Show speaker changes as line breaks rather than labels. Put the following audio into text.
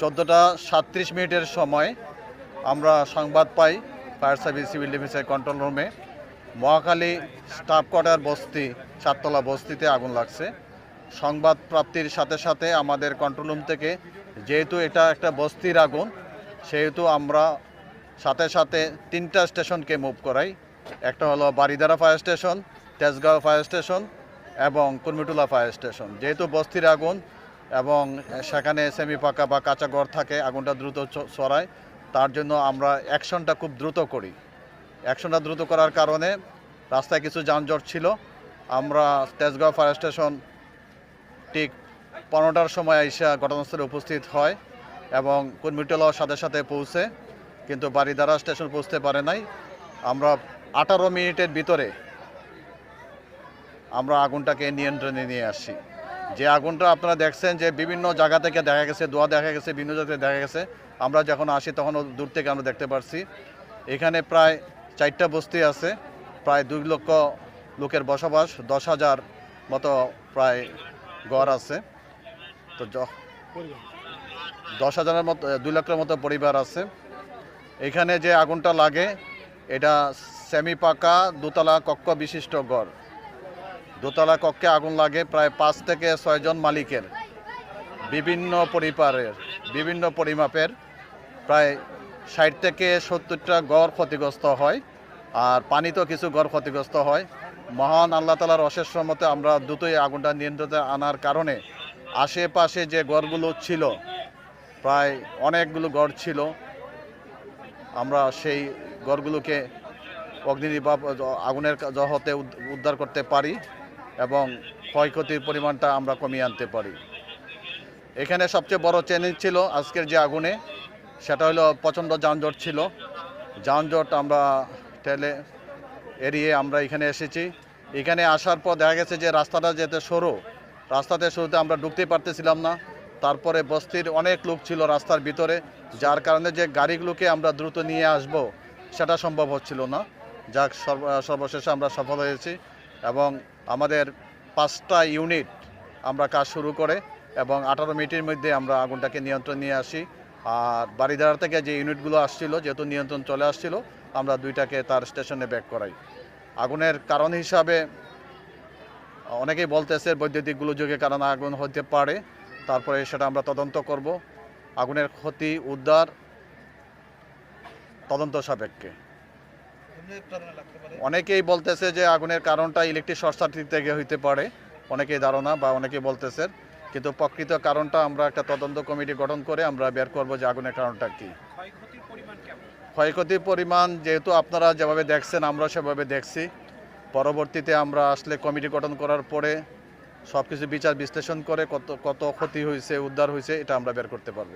চোদ্দোটা সাতত্রিশ মিনিটের সময় আমরা সংবাদ পাই ফায়ার সার্ভিস, সিভিল ডিফেন্সের কন্ট্রোল রুমে। মহাখালী স্টাফ কোয়ার্টার বস্তি, চারতলা বস্তিতে আগুন লাগছে। সংবাদ প্রাপ্তির সাথে সাথে আমাদের কন্ট্রোল রুম থেকে যেহেতু এটা একটা বস্তির আগুন, সেহেতু আমরা সাথে সাথে তিনটা স্টেশনকে মুভ করাই। একটা হলো Baridhara fire station, Tejgaon fire station এবং কুর্মিটুলা ফায়ার স্টেশন। যেহেতু বস্তির আগুন এবং সেখানে সেমি পাকা বা কাঁচা ঘর থাকে, আগুনটা দ্রুত ছড়ায়। তার জন্য আমরা অ্যাকশনটা খুব দ্রুত করি। অ্যাকশনটা দ্রুত করার কারণে রাস্তায় কিছু যানজট ছিল। আমরা তেজগাঁও ফায়ার স্টেশন ঠিক পনেরোটার সময় এসে ঘটনাস্থলে উপস্থিত হয় এবং কুর্মিটলাও সাথে সাথে পৌঁছে, কিন্তু বারিদারা স্টেশন পৌঁছতে পারে নাই। আমরা আঠারো মিনিটের ভিতরে আমরা আগুনটাকে নিয়ন্ত্রণে নিয়ে আসি। যে আগুনটা আপনারা দেখছেন যে বিভিন্ন জায়গা থেকে দেখা গেছে, দোয়া দেখা গেছে, বিভিন্ন জায়গায় দেখা গেছে। আমরা যখন আসি তখন দূর থেকে আমরা দেখতে পারছি। এখানে প্রায় চারটা বস্তি আছে, প্রায় দুই লক্ষ লোকের বসবাস, দশ হাজার মতো প্রায় ঘর আছে। তো দশ হাজারের মতো দুই লক্ষের মতো পরিবার আছে। এখানে যে আগুনটা লাগে, এটা সেমি পাকা, দোতলা কক্ষ বিশিষ্ট ঘর। দোতলা কক্ষে আগুন লাগে প্রায় পাঁচ থেকে ছয়জন মালিকের। বিভিন্ন পরিবারের, বিভিন্ন পরিমাপের প্রায় ষাট থেকে সত্তরটা গড় ক্ষতিগ্রস্ত হয় আর পানিতেও কিছু গড় ক্ষতিগ্রস্ত হয়। মহান আল্লাহ তালার অশেষ মতে আমরা দ্রুতই আগুনটা নিয়ন্ত্রণে আনার কারণে আশেপাশে যে গড়গুলো ছিল, প্রায় অনেকগুলো গড় ছিল, আমরা সেই গড়গুলোকে অগ্নিনির্বাপ আগুনের জহতে উদ্ধার করতে পারি। এবং ক্ষয়ক্ষতির পরিমাণটা আমরা কমিয়ে আনতে পারি। এখানে সবচেয়ে বড় চ্যালেঞ্জ ছিল আজকের যে আগুনে, সেটা হলো প্রচণ্ড যানজট ছিল। যানজট আমরা ঠেলে এড়িয়ে আমরা এখানে এসেছি। এখানে আসার পর দেখা গেছে যে রাস্তাটা যেতে সরু, রাস্তাতে শুরুতে আমরা ঢুকতে পারতেছিলাম না। তারপরে বস্তির অনেক লোক ছিল রাস্তার ভিতরে, যার কারণে যে গাড়িগুলোকে আমরা দ্রুত নিয়ে আসব, সেটা সম্ভব হচ্ছিল না। যাক, সর্ব- সর্বশেষে আমরা সফল হয়েছি। এবং আমাদের পাঁচটা ইউনিট আমরা কাজ শুরু করে এবং আঠারো মিনিটের মধ্যে আমরা আগুনটাকে নিয়ন্ত্রণ নিয়ে আসি। আর বাড়িদার থেকে যে ইউনিটগুলো আসছিল, যেহেতু নিয়ন্ত্রণ চলে আসছিল, আমরা দুইটাকে তার স্টেশনে ব্যাক করাই। আগুনের কারণ হিসাবে অনেকেই বলতেছে বৈদ্যুতিক গোলযোগের কারণে আগুন হতে পারে, তারপরে সেটা আমরা তদন্ত করব। আগুনের ক্ষতি উদ্ধার তদন্ত সাপেক্ষে। অনেকেই বলতেছে যে আগুনের কারণটা ইলেকট্রিক শর্ট সার্কিট থেকে হইতে পারে। অনেকেই ধারণা বা অনেকেই বলতেছে। কিন্তু প্রকৃত কারণটা আমরা একটা তদন্ত কমিটি গঠন করে আমরা বের করব যে আগুনের কারণটা কী। ক্ষয়ক্ষতির পরিমাণ যেহেতু আপনারা যেভাবে দেখছেন আমরা সেভাবে দেখছি। পরবর্তীতে আমরা আসলে কমিটি গঠন করার পরে সব কিছু বিচার বিশ্লেষণ করে কত কত ক্ষতি হয়েছে উদ্ধার হয়েছে এটা আমরা বের করতে পারব।